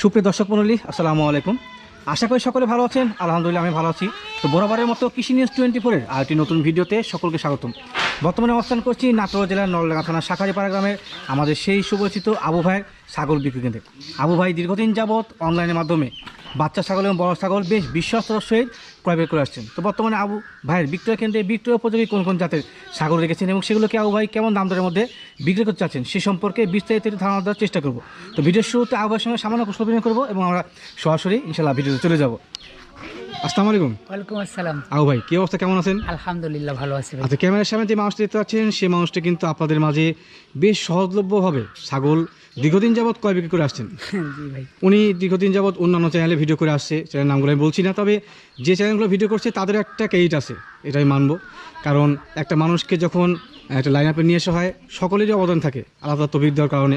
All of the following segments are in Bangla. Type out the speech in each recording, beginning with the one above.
সুপ্রিয় দর্শক মন্ডলী, আসসালামু আলাইকুম। আশা করি সকলে ভালো আছেন। আলহামদুলিল্লাহ, আমি ভালো আছি। তো বরাবরের মতো কৃষি নিউজ টোয়েন্টি ফোরের আরেকটি নতুন ভিডিওতে সকলকে স্বাগতম। বর্তমানে অবস্থান করছি নাটোর জেলার নলডাঙ্গা থানা শাখারিপাড়া গ্রামের আমাদের সেই সুপরিচিত আবু ভাইয়ের ছাগল বিক্রি কেন্দ্রে। আবু ভাই দীর্ঘদিন যাবৎ অনলাইনের মাধ্যমে বাচ্চা ছাগল এবং বড় ছাগল বেশ বিশ্বস্তর সহিত ক্রয় করে আসছেন। তো বর্তমানে আবু ভাইয়ের বিক্রয় কেন্দ্রে বিক্রয় উপযোগী কোন কোন জাতের ছাগল রেখেছেন এবং সেগুলোকে আবু ভাই কেমন দাম দরের মধ্যে বিক্রি করতে চাচ্ছেন সে সম্পর্কে বিস্তারিত ধারণা দেওয়ার চেষ্টা করব। তো ভিডিওর শুরুতে আবু ভাইয়ের সঙ্গে সামান্য কুশল বিনিময় করব এবং আমরা সরাসরি ইনশাল্লাহ ভিডিওতে চলে যাব। আসসালামু আলাইকুম। ওয়ালাইকুম আসসালাম। ভাই কি অবস্থা? কেমন আছেন? আলহামদুলিল্লাহ ভালো আছি আচ্ছা ক্যামেরার সামনে যে মানুষটি দেখতে পাচ্ছেন সেই মানুষটি কিন্তু আপনাদের মাঝে বেশ সহজলভ্যভাবে ছাগল দীর্ঘদিন যাবৎ ক্রয় বিক্রি করে আসছেন। জি ভাই। উনি দীর্ঘদিন যাবৎ অন্যান্য চ্যানেলে ভিডিও করে আসছে চ্যানেল নামগুলো আমি বলছি না তবে যে চ্যানেলগুলো ভিডিও করছে তাদের একটা ক্রেডিট আছে এটাই মানবো। কারণ একটা মানুষকে যখন একটা লাইন আপে নিয়ে আসা হয় সকলেরই অবদান থাকে আলাদা তবিক দেওয়ার কারণে।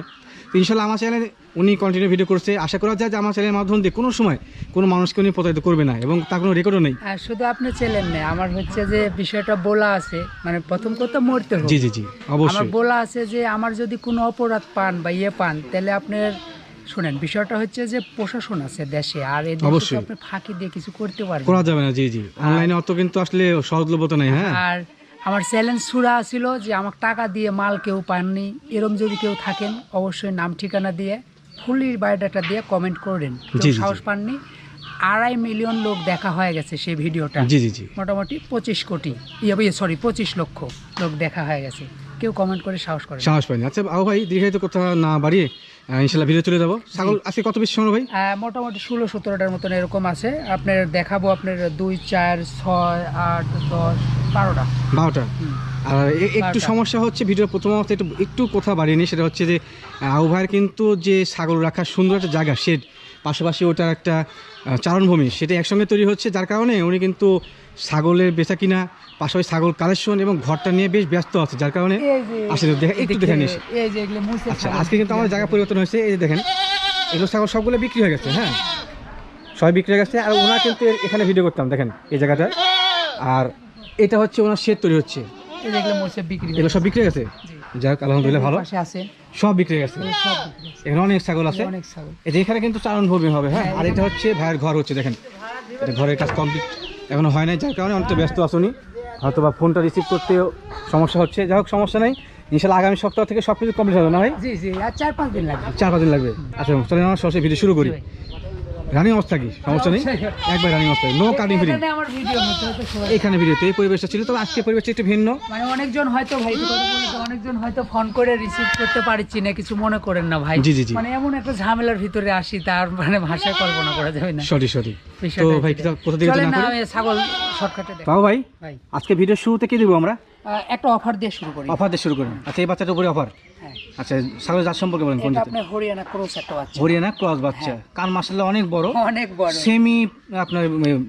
ইনশাল্লাহ আমার চ্যানেলে উনি কন্টিনিউ ভিডিও করছে। আশা করা যায় যে আমার চ্যানেলের মাধ্যম দিয়ে কোনো সময় কোনো মানুষকে উনি প্রতারিত করবে না এবং তার কোনো রেকর্ডও নেই। আর শুধু আপনি ছেলেন না আমার হচ্ছে যে বিষয়টা বলা আছে মানে প্রথম কথা মরতে হবে। জি জি জি আমার অবশ্যই বলা আছে যে আমার যদি কোনো অপরাধ পান বা ইয়ে পান তাহলে আপনার শুনেন বিষয়টা হচ্ছে যে প্রশাসন আছে দেশে আর এই অবশ্যই। আপনি ফাঁকি দিয়ে কিছু করতে পারবেন করা যাবে না জি জি। অনলাইনে অত কিন্তু আসলে সহজলভ্যতা নেই হ্যাঁ। আর আমার চ্যালেঞ্জ সুরা ছিল যে আমার টাকা দিয়ে মাল কেউ পাননি। এরম যদি কেউ থাকেন অবশ্যই নাম ঠিকানা দিয়ে ফুলি বায়োডাটা দিয়ে কমেন্ট করেন সাহস পাননি। আড়াই মিলিয়ন লোক দেখা হয়ে গেছে সেই ভিডিওটা। মোটামুটি পঁচিশ কোটি ইয়ে সরি পঁচিশ লক্ষ লোক দেখা হয়ে গেছে। কেউ কমেন্ট করে সাহস করে। সাহস পাইনি আচ্ছা আবু ভাই দীর্ঘায়িত কথা না বাড়িয়ে ইনশাল্লাহ ভিডিও চলে যাব ছাগল আজকে কত বেশি সময় ভাই? মোটামুটি ষোলো সতেরোটার মতন এরকম আছে। আপনার দেখাবো আপনার দুই চার ছয় আট দশ বারোটা। বারোটা। আর একটু সমস্যা হচ্ছে ভিডিও প্রথম অবস্থায় একটু একটু কথা বাড়িয়ে নিই সেটা হচ্ছে যে আবু ভাইয়ের কিন্তু যে ছাগল রাখার সুন্দর একটা জায়গা শেড পাশাপাশি ওটার একটা চারণভূমি সেটা একসঙ্গে তৈরি হচ্ছে যার কারণে উনি কিন্তু ছাগলের বেচা কিনা পাশাপাশি ছাগল কালেকশন এবং ঘরটা নিয়ে বেশ ব্যস্ত আছে যার কারণে আসলে দেখা- একটু দেখে নিস। মুছে আচ্ছা আজকে কিন্তু আমার জায়গা পরিবর্তন হয়েছে এই যে দেখেন এগুলো ছাগল সবগুলো বিক্রি হয়ে গেছে হ্যাঁ? সবাই বিক্রি হয়ে গেছে আর ওনার কিন্তু এখানে ভিডিও করতাম দেখেন এই জায়গাটা। আর এটা হচ্ছে ওনার শেড তৈরি হচ্ছে। এগুলো সব বিক্রি হয়ে গেছে? যাক আলহামদুলিল্লাহ ভালো। আছে। সব বিক্রি গেছে। হয়েছে। এখানে অনেক ছাগল আছে। অনেক এই যে এখানে কিন্তু চারণ ভূমি হবে হ্যাঁ? আর এটা হচ্ছে ভাইয়ের ঘর হচ্ছে দেখেন। এটা ঘরের কাজ কমপ্লিট। এখনও হয় নাই যার কারণে অনেকটা ব্যস্ত আসুনি। হয়তো বা ফোনটা রিসিভ করতেও সমস্যা হচ্ছে। যাই হোক সমস্যা নেই। ইনশাল্লাহ আগামী সপ্তাহ থেকে সব কিছু কমপ্লিট হবে না ভাই? জি জি আর চার পাঁচ দিন লাগবে। চার পাঁচ দিন লাগবে। আচ্ছা চলে আমরা সরাসরি ভিডিও শুরু করি। রানিং অবস্থা কি? সমস্যা নেই? একবার রানিং অবস্থা। নো কাটিং ফিটিং এখানে ভিডিওতে এই পরিবেশটা ছিল তবে আজকে পরিবেশটা একটু ভিন্ন। মানে অনেকজন হয়তো ভাই অনেকজন হয়তো ফোন করে রিসিভ করতে পারছি না কিছু মনে করেন না ভাই। জি, জি, জি। মানে এমন একটা ঝামেলার ভিতরে আসি তার মানে ভাষায় কল্পনা করা যাবে না। সরি সরি তো ভাই কোথা থেকে না ছাগল শর্টকাটে তাও ভাই আজকে ভিডিও শুরুতে কি দিব আমরা? একটা অফার দিয়ে শুরু করি। অফার দিয়ে শুরু করি আচ্ছা এই বাচ্চাটার উপরে অফার হ্যাঁ। আচ্ছা ছাগলের জাত সম্পর্কে বলেন কোনটা? হরিয়ানা ক্রস একটা বাচ্চা। হরিয়ানা ক্রস বাচ্চা। কান মাসাল্লাহ অনেক বড়। অনেক বড়। সেমি আপনার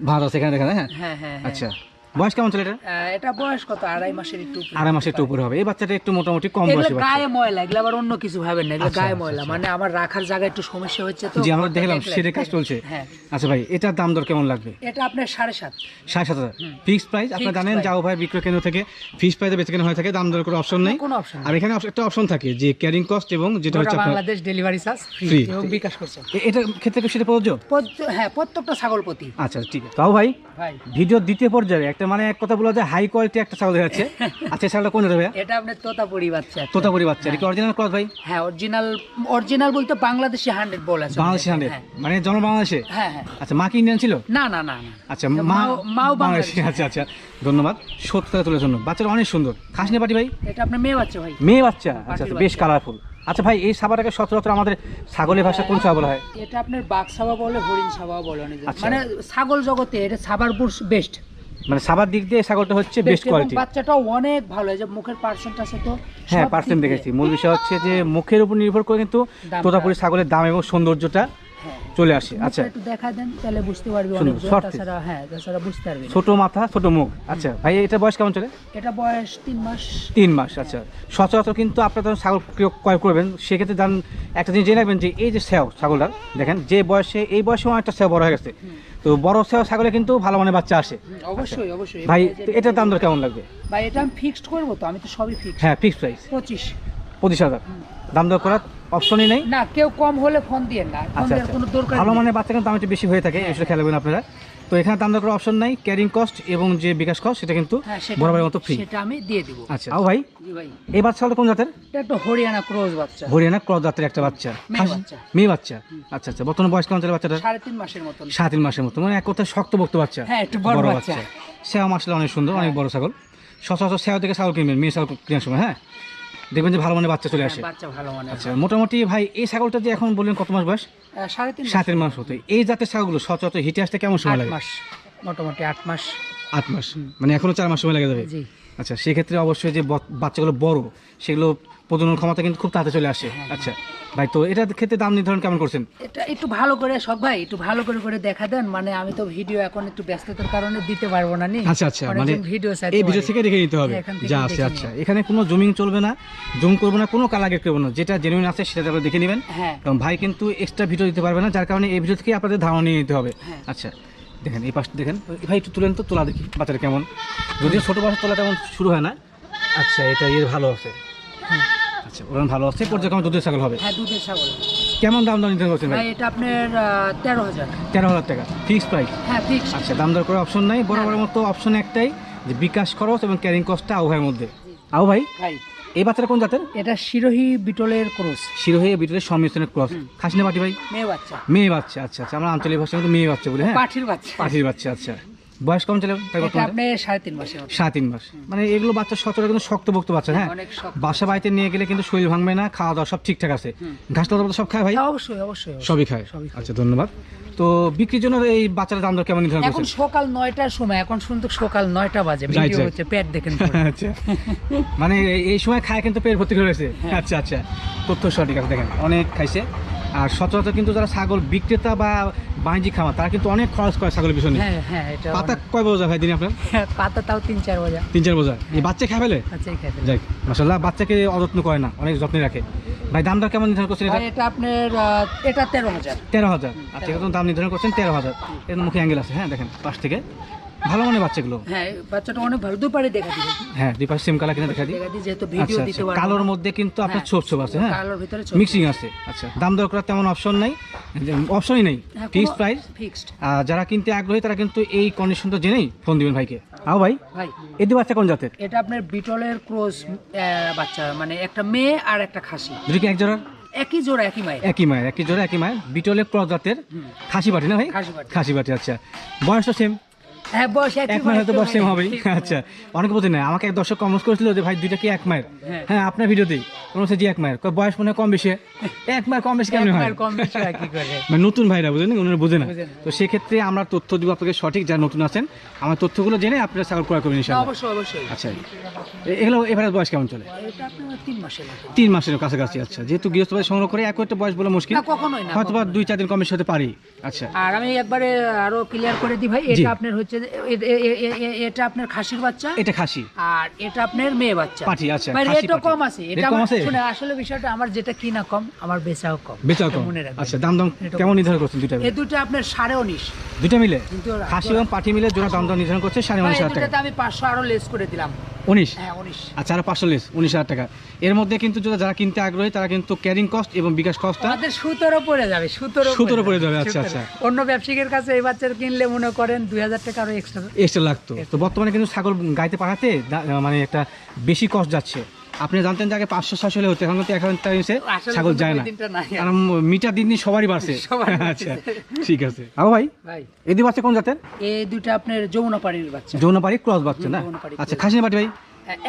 ভাত আছে এখানে দেখেন হ্যাঁ? হ্যাঁ হ্যাঁ হ্যাঁ। আচ্ছা। বয়স কেমন ছিল এটা এটা বয়স কত? আড়াই মাসের একটু উপরে। আড়াই মাসের একটু উপরে হবে। এই বাচ্চাটা একটু মোটামুটি কম বয়সী বাচ্চা। গায়ে ময়লা এগুলো আবার অন্য কিছু ভাবেন না এগুলো আচ্ছা, গায়ে আচ্ছা, ময়লা। আচ্ছা। মানে আমার রাখার জায়গায় একটু সমস্যা হচ্ছে তো জি আমরা দেখলাম সেটা কাজ চলছে। হ্যাঁ। আচ্ছা ভাই এটার দাম দর কেমন লাগবে? এটা আপনার সাড়ে সাত। সাড়ে সাত হাজার। Fix price? আপনারা জানেন যাও ভাই বিক্রয় কেন্দ্র থেকে ফিক্স প্রাইসে বেঁচে কেনা হয়ে থাকে দাম দর কোনো অপশন নেই। কোনো অপশন আর এখানে একটা অপশন থাকে যে ক্যারিং কস্ট এবং যেটা হচ্ছে আপনার বাংলাদেশ ডেলিভারি চার্জ ফ্রি এবং বিকাশ করছে এ- এটার ক্ষেত্রে কি সেটা প্রযোজ্য? হ্যাঁ প্রত্যেকটা ছাগল প্রতি। আচ্ছা ঠিক আছে। তাও ভাই ভাই। ভিডিওর দ্বিতীয় পর্যায়ে মানে এক কথা বলা যায় হাই কোয়ালিটি একটা ছাগল দেখাচ্ছে আচ্ছা ছাগলটা কোন যাবে এটা আপনার তোতাপুরি বাচ্চা। তোতাপুরি বাচ্চা এটা কি অরিজিনাল ক্রস ভাই? হ্যাঁ অরিজিনাল অরিজিনাল বলতে বাংলাদেশি হান্ড্রেড বল আছে। বাংলাদেশি হান্ড্রেড হ্যাঁ। মানে জন্ম বাংলাদেশে? হ্যাঁ হ্যাঁ। আচ্ছা মা কি ইন্ডিয়ান ছিল? না না না আচ্ছা মা মাও বাংলাদেশি। আচ্ছা আচ্ছা ধন্যবাদ। সত্য টাকা তোলার জন্য বাচ্চাটা অনেক সুন্দর। খাসনি পাটি ভাই? এটা আপনার মেয়ে বাচ্চা ভাই। মেয়ে বাচ্চা আচ্ছা আচ্ছা, বেশ কালারফুল আচ্ছা ভাই এই সাবাটাকে সচরাচর আমাদের ছাগলের ভাষা কোন সাবা বলা হয়? এটা আপনার বাঘ সাবা বলে হরিণ সাবা বলে আচ্ছা। মানে ছাগল জগতে এটা সাবারপুর বেস্ট মানে সাবার দিক দিয়ে ছাগলটা হচ্ছে বেস্ট কোয়ালিটি বাচ্চাটাও অনেক ভালো এই যে মুখের পার্সেন্ট আছে তো হ্যাঁ পার্সেন্ট দেখেছি। মূল বিষয় হচ্ছে যে মুখের উপর নির্ভর করে কিন্তু তোতাপুরি ছাগলের দাম এবং সৌন্দর্যটা হ্যাঁ। চলে আসে। আচ্ছা। একটু দেখা দেন তাহলে বুঝতে পারবি অনেক। তাছাড়া হ্যাঁ তাছাড়া বুঝতে পারবি। ছোট মাথা ছোট মুখ। আচ্ছা ভাই এটা বয়স কেমন চলে? এটা বয়স তিন মাস। তিন মাস আচ্ছা। সচরাচর কিন্তু আপনারা যখন ছাগল ক্রয়- করবেন সেক্ষেত্রে জান একটা জিনিস জেনে রাখবেন যে এই যে সেও ছাগলটার দেখেন যে বয়সে এই বয়সে অনেকটা সেও বড় হয়ে গেছে। তো বড় সেও ছাগলে কিন্তু ভালো মানে বাচ্চা আসে। অবশ্যই অবশ্যই। ভাই তো এটার দাম দর কেমন লাগবে? ভাই এটা আমি ফিক্সড করব তো আমি তো সবই ফিক্সড হ্যাঁ ফিক্সড প্রাইস পঁচিশ। পঁচিশ হাজার। দাম দর করার অপশনই নেই? না কেউ কম হলে ফোন দিয়ে না। আচ্ছা আচ্ছা। কোনো দরকার ভালো মানে মানের বাচ্চা কিন্তু আমি একটু বেশি হয়ে থাকে এই খেলাবেন আপনারা। তো এখানে দাম দর করার অপশন নাই ক্যারিং কস্ট এবং যে বিকাশ কস্ট সেটা কিন্তু হ্যাঁ বরাবরের আমি- মতো ফ্রি সেটা আমি দিয়ে দিব। আচ্ছা আও ভাই জি ভাই। এই বাচ্চাটা কোন জাতের? এটা একটা হরিয়ানা ক্রোজ বাচ্চা। হরিয়ানা ক্রস জাতের একটা বাচ্চা। মেয়ে বাচ্চা। আচ্ছা আচ্ছা বর্তমানে বয়স কেমন চলে বাচ্চাটা সাড়ে তিন মাসের মতন। সাত তিন মাসের মতো মানে এক কথায় শক্তভক্ত বাচ্চা। হ্যাঁ, একটু বড় বাচ্চা। সেও মাসলে অনেক সুন্দর অনেক বড় ছাগল। সচরাচর সেও থেকে ছাগল কিনবেন মেয়ে ছাগল কেনার সময় হ্যাঁ? দেখবেন যে ভালো মানের বাচ্চা চলে আসে। হ্যাঁ, বাচ্চা ভালো মানে আচ্ছা মোটামুটি ভাই এই ছাগলটা যে এখন বললেন কত মাস বয়স? সাড়ে সাতের মাস হতে। এই জাতের ছাগলগুলো সচরাচর হিটে আসতে কেমন সময় লাগে? মাস মোটামুটি আট মাস। আট মাস। মানে এখনও চার মাস সময় লেগে যাবে? আচ্ছা সেক্ষেত্রে অবশ্যই যে বাচ্চাগুলো বড় সেগুলো প্রজনন ক্ষমতা কিন্তু খুব তাড়াতাড়ি চলে আসে। আচ্ছা ভাই তো এটার ক্ষেত্রে দাম নির্ধারণ কেমন করছেন? এটা একটু ভালো করে সব ভাই একটু ভালো করে করে দেখা দেন। মানে আমি তো ভিডিও এখন একটু ব্যস্ততার কারণে দিতে পারব না নি। আচ্ছা আচ্ছা মানে ভিডিও এই ভিডিও থেকে দেখে নিতে হবে। হ্যাঁ, যা আছে আচ্ছা এখানে কোনো জুমিং চলবে না। জুম করব না কোনো কালাগেট করব না। যেটা জেনুইন আছে সেটা আপনারা দেখে নেবেন। হ্যাঁ। এবং ভাই কিন্তু এক্সট্রা ভিডিও দিতে পারবে না যার কারণে এই ভিডিও থেকে আপনাদের ধারণা নিয়ে নিতে হবে। হ্যাঁ। আচ্ছা দেখেন এই পাশটা দেখেন। ভাই একটু তুলেন তো তোলা দেখি বাচ্চাটা কেমন। যদিও ছোটো বাচ্চা তোলা তেমন শুরু হয় না। আচ্ছা এটা ইয়ে ভালো আছে। হ্যাঁ। আচ্ছা ভালো আছে পর্যায়ক্রমে দুধের ছাগল হবে। হ্যাঁ দুধের ছাগল। কেমন দাম দর নির্ধারণ করছেন ভাই? ভাই এটা আপনার তেরো হাজার। তেরো হাজার টাকা ফিক্স প্রাইস হ্যাঁ ফিক্স আচ্ছা দাম দর করার অপশন নাই বরাবরের মতো অপশন একটাই যে বিকাশ খরচ এবং ক্যারিং কস্টটা আউ ভাইয়ের মধ্যে। আউ ভাই ভাই। এই বাচ্চাটা কোন জাতের? এটা শিরোহী বিটলের ক্রোস। শিরোহী ভিতরে সংমিশ্রণের ক্রস। খাসিনা পাটি ভাই? মেয়ে বাচ্চা। মেয়ে বাচ্চা আচ্ছা আচ্ছা আমরা আঞ্চলিক ভাষার মধ্যে মেয়ে বাচ্চা বলি হ্যাঁ? পাঠির বাচ্চা। পাঠির বাচ্চা আচ্ছা। বয়স কম আপনি সাড়ে তিন মাসের সাড়ে তিন মাস। মানে এগুলো বাচ্চা সতেরো কিন্তু শক্তভক্ত বাচ্চা হ্যাঁ? বাসা বাড়িতে নিয়ে গেলে কিন্তু শরীর ভাঙবে না খাওয়া দাওয়া সব ঠিকঠাক আছে। ঘাস টাস সব খায় ভাই? অবশ্যই অবশ্যই। সবই খায়? আচ্ছা ধন্যবাদ। তো বিক্রির জন্য এই বাচ্চার দাম দর কেমন নির্ধারণ এখন সকাল নয়টার সময় এখন শুনতে সকাল নয়টা বাজে। ভিডিও হচ্ছে পেট দেখেন আচ্ছা। মানে এই- এই সময় খায় কিন্তু পেট ভর্তি করে রয়েছে হ্যাঁ। আচ্ছা আচ্ছা। তথ্য সঠিক আছে দেখেন। অনেক খাইছে। আর সচরাচর কিন্তু যারা ছাগল বিক্রেতা বা বাণিজ্যিক খামার তারা কিন্তু অনেক খরচ করে ছাগলের পিছনে। হ্যাঁ হ্যাঁ পাতা কয় বোঝা ভাই দিন আপনার? পাতা তাও তিন চার বাজে তিন চার বোঝা এই বাচ্চা খায় ফেলে? যাই মাসাল্লাহ বাচ্চাকে অযত্ন করে না অনেক যত্নে রাখে। ভাই দাম দর কেমন নির্ধারণ করছেন এটা? এটা আপনার এটা তেরো হাজার। তেরো হাজার। আচ্ছা দাম নির্ধারণ করছেন তেরো হাজার। এর মুখে অ্যাঙ্গেল আছে হ্যাঁ দেখেন পাশ থেকে। ভালো মানে বাচ্চাগুলো? হ্যাঁ বাচ্চাটা অনেক ভালো। দুপারে দেখা দিবে। হ্যাঁ দুই পাশে সেম কালার কিনে দেখা দিই? দেখা দিই যেহেতু আচ্ছা ভিডিও দিতে আচ্ছা পারব। কালোর মধ্যে কিন্তু আপনার হ্যাঁ, ছোপ ছোপ আছে হ্যাঁ? কালোর ভিতরে মিক্সিং আছে। আচ্ছা দাম দর করার তেমন অপশন নাই। অপশনই নেই। ফিক্সড প্রাইস ফিক্সড যারা কিনতে আগ্রহী তারা কিন্তু এই কন্ডিশনটা জেনেই ফোন দিবেন ভাইকে। আও ভাই ভাই। এদি বাচ্চা কোন জাতের? এটা আপনার বিটলের ক্রোস বাচ্চা। মানে একটা মেয়ে আর একটা খাসি। দুটো কি এক জোড়া একই জোড়া একই মায়ের। একই মায়ের একই জোড়া একই মায়ের। বিটলের ক্রস জাতের খাসি বাটি না ভাই? খাসি বাটি। খাসি বাটি আচ্ছা। বয়স তো সেম হ্যাঁ বয়স এক মায়ের হয়তো বয়স সেম হবেই। আচ্ছা অনেকে বলতে না আমাকে এক দর্শক কমেন্ট করেছিল যে ভাই দুইটা কি এক মায়ের? হ্যাঁ। হ্যাঁ আপনার ভিডিওতেই কোনো জি এক মায়ের। বয়স মনে কম বেশি। এক মায়ের কম বেশি কেমন হয়? কম বেশি মানে নতুন ভাইরা বুঝেন ওনারা বোঝে না। তো সেক্ষেত্রে আমরা তথ্য দিব আপনাকে সঠিক যারা নতুন আছেন। আমার তথ্যগুলো জেনে আপনারা ছাগল ক্রয় করবেন অবশ্যই অবশ্যই। আচ্ছা এগুলো এভারেজ বয়স কেমন চলে? তিন মাসের মতো। তিন মাসের কাছাকাছি আচ্ছা। যেহেতু গৃহস্থ ভাই সংগ্রহ করে এক একটা বয়স বলে মুশকিল। কখনোই না হয়তো বা দুই চার দিন কমের সাথে পারি। আচ্ছা। আর আমি একবারে আরও ক্লিয়ার করে দিই ভাই এটা আপনার হচ্ছে এটা আপনার খাসির বাচ্চা? এটা খাসি। আর এটা আপনার মেয়ে বাচ্চা। আচ্ছা, মানে এটা কম আছে। এটা কম আছে? শুনে আসলে বিষয়টা আমার যেটা কিনা কম আমার বেচাও কম। বেচাও কম। মনে রাখবেন। আচ্ছা দাম দাম কেমন নির্ধারণ করছেন দুটো এই দুটো আপনার সাড়ে উনিশ। দুইটা মিলে? খাসি এবং পাঠি মিলে জোড়া দাম দাম নির্ধারণ করছে সাড়ে ভাই, উনিশ এই হাজার টাকা। দুটাতে আমি পাঁচশো আরও লেস করে দিলাম। উনিশ? হ্যাঁ উনিশ। আচ্ছা আর পাঁচশো লেস উনিশ হাজার টাকা। এর মধ্যে কিন্তু যারা কিনতে আগ্রহী তারা কিন্তু ক্যারিং কস্ট এবং বিকাশ কস্টটা সুতরও পড়ে যাবে সুতরও সুতোরও পড়ে যাবে, আচ্ছা, আচ্ছা। অন্য ব্যবসায়ীর কাছে এই বাচ্চার কিনলে মনে করেন দুই হাজার টাকা আরও এক্সট্রা এক্সট্রা লাগতো। তো বর্তমানে কিন্তু ছাগল গাইতে পাঠাতে মানে একটা বেশি কস্ট যাচ্ছে। আপনি জানতেন যে আগে পাঁচশো ছয়শো হলে হতো এখন তো এখন হাজার ছাগল যায় না। কারণ মিটার দিন দিন সবারই বাড়ছে। আচ্ছা ঠিক আছে। আবু ভাই? ভাই। এদি বাচ্চা কোন জাতের? এই দুইটা আপনার যমুনা পাড়ির বাচ্চা। যৌনপাড়ি ক্রস বাচ্চা না? আচ্ছা খাসি পাটি ভাই?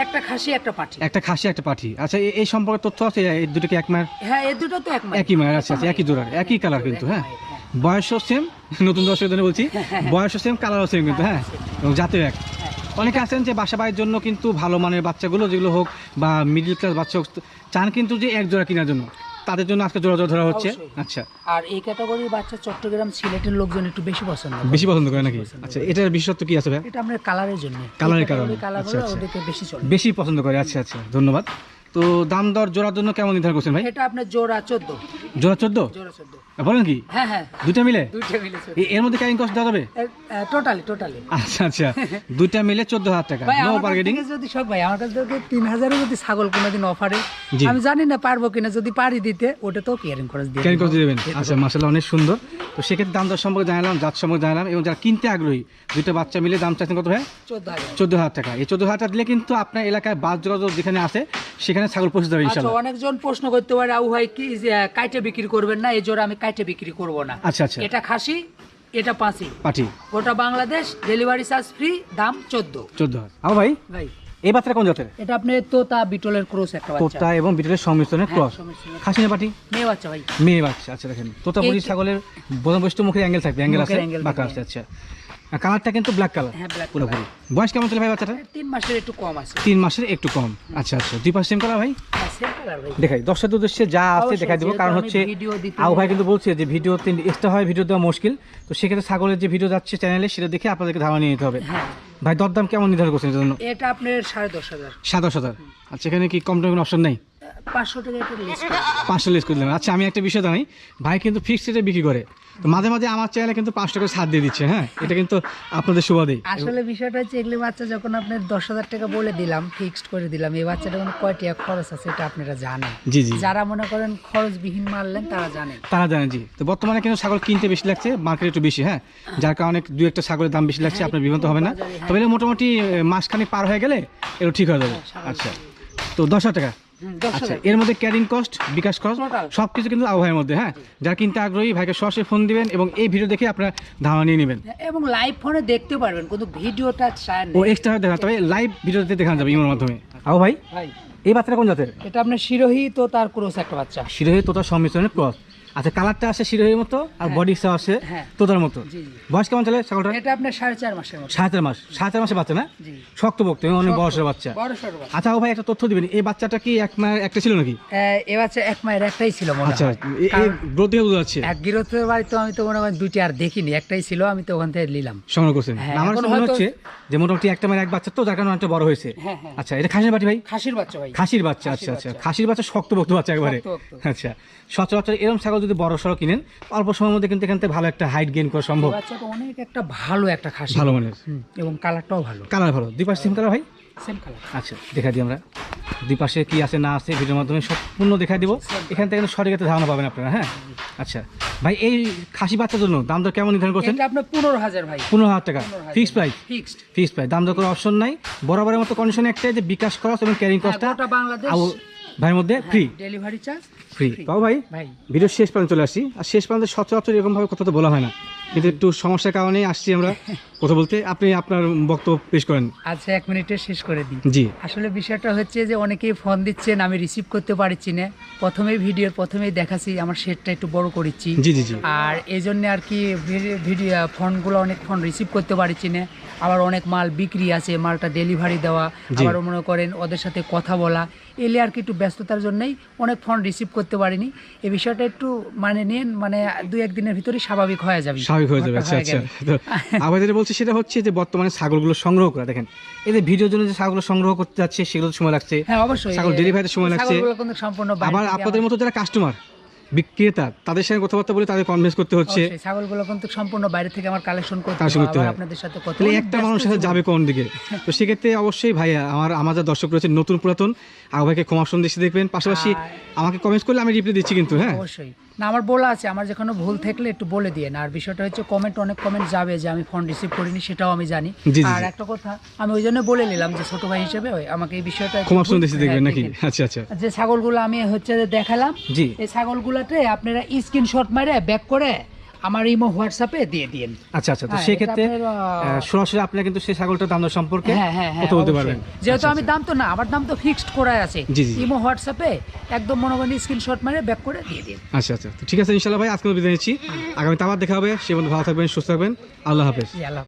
একটা খাসি একটা পাঠি। একটা খাসি একটা পাঠি। আচ্ছা এই সম্পর্কে তথ্য আছে? এই দুটো কি এক মায়ের হ্যাঁ এই দুটো তো এক মায়ের একই মায়ের আচ্ছা আচ্ছা একই জোড়ার একই কালার কিন্তু হ্যাঁ? বয়সও সেম নতুন দর্শকের জন্য বলছি বয়সও সেম কালারও সেম কিন্তু হ্যাঁ? এবং জাতীয় এক। অনেকে আছেন যে বাসা বাড়ির জন্য কিন্তু ভালো মানের বাচ্চাগুলো যেগুলো হোক বা মিডিল ক্লাস বাচ্চা হোক চান কিন্তু যে এক জোড়া কেনার জন্য। তাদের জন্য আজকে জোড়া জোড়া ধরা হচ্ছে। আচ্ছা। আর এই ক্যাটাগরির বাচ্চা চট্টগ্রাম সিলেটের লোকজন একটু বেশি পছন্দ করে। বেশি পছন্দ করে নাকি? আচ্ছা এটার বিশেষত্ব কি আছে ভাই এটা আমরা কালারের জন্য। কালারের কারণে, কালারের আচ্ছা, আচ্ছা। ওদেরকে বেশি চলে। বেশি পছন্দ করে আচ্ছা আচ্ছা। ধন্যবাদ। তো দাম দর জোড়ার জন্য কেমন নির্ধারণ করছেন ভাই? এটা আপনার জোড়া চোদ্দ। জোড়া চোদ্দ? জোড়া চোদ্দ। বলেন কি? হ্যাঁ হ্যাঁ। দুইটা মিলে? দুইটা মিলে এর মধ্যে ক্যারিং কস্ট দেওয়া যাবে? টোটালি টোটালি আচ্ছা আচ্ছা। দুইটা মিলে চোদ্দ হাজার টাকা। নো বার্গেনিং যদি সব ভাই আমার কাছ থেকে তিন হাজারও যদি ছাগল কোনোদিন অফারে আমি জানি না পারব কিনা যদি পারি দিতে ওটা তো কেয়ারিং খরচ দিয়ে ক্যারিং। কস্ট দেবেন। আচ্ছা মাসাল্লাহ অনেক সুন্দর। তো সেক্ষেত্রে দাম দর সম্পর্কে জানালাম জাত সম্পর্কে জানালাম এবং যারা কিনতে আগ্রহী দুইটা বাচ্চা মিলে দাম চাচ্ছেন কত ভাই? চোদ্দ হাজার। চোদ্দ হাজার টাকা। এই চোদ্দ হাজার টাকা দিলে কিন্তু আপনার এলাকায় বাস যোগাযোগ যেখানে আছে সেখানে ছাগল পৌঁছে যাবে আচ্ছা অনেকজন প্রশ্ন করতে পারে আউ ভাই কি যে কাইটে বিক্রি করবেন না এই জোড়া আমি কাইটে বিক্রি করব না। আচ্ছা আচ্ছা। এটা খাসি এটা পাঁচি। পাঠি গোটা বাংলাদেশ ডেলিভারি চার্জ ফ্রি দাম চোদ্দ। চোদ্দ হাজার। আমার ভাই ভাই। এই বাচ্চাটা কোন জাতের? এটা আপনি তোতা বিটলের ক্রোস একটা বাচ্চা। তোতা এবং বিটলের সংমিশ্রণের হ্যাঁ, ক্রস। খাসি না পাটি? মেয়ে বাচ্চা ভাই। মেয়ে বাচ্চা আচ্ছা দেখেন। তোতা বলি ছাগলের বোধন বৈশিষ্ট্য মুখের অ্যাঙ্গেল থাকবে অ্যাঙ্গেল আছে? বাঁকা আছে আচ্ছা। আর কালারটা কিন্তু ব্ল্যাক কালার হ্যাঁ ব্ল্যাক পুরোপুরি। বয়স কেমন চলে ভাই বাচ্চাটা তিন মাসের একটু কম আছে। তিন মাসের একটু কম। আচ্ছা আচ্ছা। দুই পাশ সেম কালার ভাই? দেখাই দর্শক উদ্দেশ্যে যা আছে দেখাই দেবো। কারণ হচ্ছে ভিডিও আউ ভাই কিন্তু বলছে যে ভিডিওতে এক্সট্রা হয় ভিডিও দেওয়া মুশকিল। তো সেক্ষেত্রে ছাগলের যে ভিডিও যাচ্ছে চ্যানেলে সেটা দেখে আপনাদেরকে ধারণা নিয়ে নিতে হবে। হ্যাঁ। ভাই দরদাম কেমন নির্ধারণ করছেন এর জন্য? এটা আপনার সাড়ে দশ হাজার। সাতাশ হাজার। আচ্ছা এখানে কি কম টাকা অপশন নেই? পাঁচশো টাকা একটু লিস্ট পাঁচশো লেস করে দিলাম আচ্ছা আমি একটা বিষয় জানাই ভাই কিন্তু ফিক্সড রেটে বিক্রি করে। তো মাঝে মাঝে আমার চ্যানেলে কিন্তু পাঁচ টাকা ছাড় দিয়ে দিচ্ছে হ্যাঁ? এটা কিন্তু আপনাদের সুবাদেই আসলে বিষয়টা হচ্ছে এগুলি বাচ্চা যখন আপনার দশ হাজার টাকা বলে দিলাম ফিক্সড করে দিলাম এই বাচ্চাটা কোনো কয় টাকা খরচ আছে এটা আপনারা জানেন। জি জি। যারা মনে করেন খরচবিহীন মারলেন তারা জানেন। তারা জানে জি। তো বর্তমানে কিন্তু ছাগল কিনতে বেশি লাগছে মার্কেট একটু বেশি হ্যাঁ? যার কারণে দু একটা ছাগলের দাম বেশি লাগছে আপনার বিভ্রান্ত হবে না। তবে মোটামুটি মাসখানেক পার হয়ে গেলে এটা ঠিক হয়ে যাবে। আচ্ছা। তো দশ হাজার টাকা। আচ্ছা এর মধ্যে ক্যারিং কস্ট বিকাশ কস্ট। সব কিছু কিন্তু আবহাওয়ার মধ্যে হ্যাঁ? যারা কিনতে আগ্রহী ভাইকে সরাসরি ফোন দিবেন এবং এই ভিডিও দেখে আপনারা ধারণা নিয়ে নেবেন। এবং লাইভ ফোনে দেখতে পারবেন কিন্তু ভিডিওটা চায় ও এক্সট্রা দেখা তবে লাইভ ভিডিওতে দেখানো যাবে ইমোর মাধ্যমে। আও ভাই ভাই। এই বাচ্চাটা কোন জাতের? এটা আপনার শিরোহী তো তার ক্রস একটা বাচ্চা। শিরোহী তো তার সংমিশ্রণের ক্রস। আচ্ছা কালারটা আছে শিরোহীর মতো আর বডি আছে হ্যাঁ। তোতার মতো। বয়স কেমন চলে ছাগলটা এটা আপনার সাড়ে চার মাসের মতো। সাড়ে চার মাস। সাড়ে চার মাসে বাচ্চা না? জি। শক্ত বক্ত অনেক বয়সের বাচ্চা। আচ্ছা ও ভাই একটা তথ্য দিবেন এই বাচ্চাটা কি এক মায়ের একটা ছিল নাকি? এ বাচ্চা এক মায়ের একটাই ছিল মনে আচ্ছা হয়। গ্রোথ দেখে বোঝা যাচ্ছে। এক গৃহস্থের বাড়ি তো আমি তো মনে হয় দুইটি আর দেখিনি একটাই ছিল আমি তো ওখান থেকে নিলাম। সংগ্রহ করছেন। হ্যাঁ, আমার মনে হচ্ছে যে মোটামুটি একটা মায়ের এক বাচ্চা তো যার কারণে অনেকটা বড় হয়েছে। হ্যাঁ হ্যাঁ। আচ্ছা এটা খাসির বাটি ভাই? খাসির বাচ্চা ভাই। খাসির বাচ্চা আচ্ছা আচ্ছা। খাসির বাচ্চা শক্ত বক্ত বাচ্চা একবারে। আচ্ছা সচরাচর এরকম ছাগল যদি বড় সড়ো কিনেন অল্প সময়ের মধ্যে কিন্তু এখান থেকে ভালো একটা হাইট গেইন করা সম্ভব। বাচ্চাটা অনেক একটা ভালো একটা খাসি। ভালো মানের। এবং কালারটাও ভালো। কালার ভালো। দুই পাশে সেম কালার ভাই? সেম কালার আচ্ছা দেখা দিই আমরা। দুই পাশে কি আছে না আছে ভিডিওর মাধ্যমে সম্পূর্ণ দেখা দিব। এখান থেকে সঠিক একটা ধারণা পাবেন আপনারা হ্যাঁ? আচ্ছা ভাই এই খাসি বাচ্চার জন্য দাম দর কেমন নির্ধারণ করছেন? এটা আপনার পনেরো হাজার ভাই। পনেরো হাজার টাকা। Fixed price fixed fixed price দাম দর করার অপশন নাই। বরাবরের মতো কন্ডিশন একটাই যে বিকাশ খরচ এবং ক্যারিং কস্টটা বাংলাদেশ ভাইয়ের মধ্যে ফ্রি ডেলিভারি চার্জ ফ্রি পাও ভাই ভিডিও শেষ পর্যন্ত চলে আসছি আর শেষ পর্যন্ত সচরাচর এরকমভাবে কথা তো বলা হয় না। কিন্তু একটু সমস্যার কারণে আসছি আমরা কথা বলতে। আপনি আপনার বক্তব্য পেশ করেন। আচ্ছা এক মিনিটে শেষ করে দিই। জি। আসলে বিষয়টা হচ্ছে যে অনেকেই ফোন দিচ্ছেন আমি রিসিভ করতে পারছি না। প্রথমেই ভিডিওর প্রথমেই দেখাচ্ছি আমার সেটটা একটু বড় করেছি। জি জি জি। আর এই জন্য আর কি ভিডি- ভিডিও ফোনগুলো অনেক ফোন রিসিভ করতে পারছি না। আবার অনেক মাল বিক্রি আছে মালটা ডেলিভারি দেওয়া। আবার মনে করেন ওদের সাথে কথা বলা। এলে আর কি একটু ব্যস্ততার জন্যই অনেক ফোন রিসিভ করতে পারিনি। এই বিষয়টা একটু মানে নিন মানে দুই একদিনের ভিতরে স্বাভাবিক হয়ে যাবে। স্বাভাবিক হয়ে যাবে আচ্ছা আচ্ছা। আবার যেটা বলছি সেটা হচ্ছে যে বর্তমানে ছাগলগুলো সংগ্রহ করা দেখেন এই যে ভিডিওর জন্য যে ছাগলগুলো সংগ্রহ করতে যাচ্ছে সেগুলো সময় লাগছে হ্যাঁ অবশ্যই। ছাগল ডেলিভারিতে সময় লাগছে। সম্পূর্ণ আবার আপনাদের মতো যারা কাস্টমার বিক্রেতা তাদের সঙ্গে কথাবার্তা বলে তাদের কনভিন্স করতে হচ্ছে। ছাগলগুলো কিন্তু সম্পূর্ণ বাইরে থেকে আমার কালেকশন করতে হবে, করতে হয়। আপনাদের সাথে কথা তাহলে একটা মানুষ সাথে যাবে কোন দিকে? তো সেক্ষেত্রে অবশ্যই ভাইয়া আমার আমার যা দর্শক রয়েছে নতুন পুরাতন আগে ভাইকে ক্ষমা সন্দেশ দেখবেন। পাশাপাশি আমাকে কমেন্টস করলে আমি রিপ্লাই দিচ্ছি কিন্তু হ্যাঁ? অবশ্যই। না আমার বলা আছে আমার যে কোনো ভুল থাকলে একটু বলে দিয়ে আর বিষয়টা হচ্ছে কমেন্ট অনেক কমেন্ট যাবে যে আমি ফোন রিসিভ করিনি সেটাও আমি জানি। আর একটা কথা আমি ওই জন্য বলে নিলাম যে ছোট ভাই হিসেবে আমাকে এই বিষয়টা দেখবেন হ্যাঁ, নাকি। আচ্ছা আচ্ছা। যে ছাগলগুলো আমি হচ্ছে যে দেখালাম এই ছাগলগুলোতে আপনারা স্ক্রিনশট মারে ব্যাক করে আমার ইমো হোয়াটসঅ্যাপে দিয়ে দিন। আচ্ছা আচ্ছা তো সেই সেক্ষেত্রে আপনার, সরাসরি আপনি কিন্তু সেই ছাগলটার দাম সম্পর্কে হ্যাঁ হ্যাঁ হ্যাঁ কথা বলতে পারবেন? যেহেতু আচ্ছা, আমি আচ্ছা। দাম তো না আমার দাম তো ফিক্সড করাই আছে। ইমো হোয়াটসঅ্যাপে একদম মনে করেন স্ক্রিনশট মারে ব্যাক করে দিয়ে দিন। আচ্ছা আচ্ছা ঠিক আছে ইনশাআল্লাহ ভাই আজকে বিদায় নিচ্ছি। আগামী আবার দেখা হবে। সে বন্ধু ভালো থাকবেন সুস্থ থাকবেন। আল্লাহ হাফেজ। আল্লাহ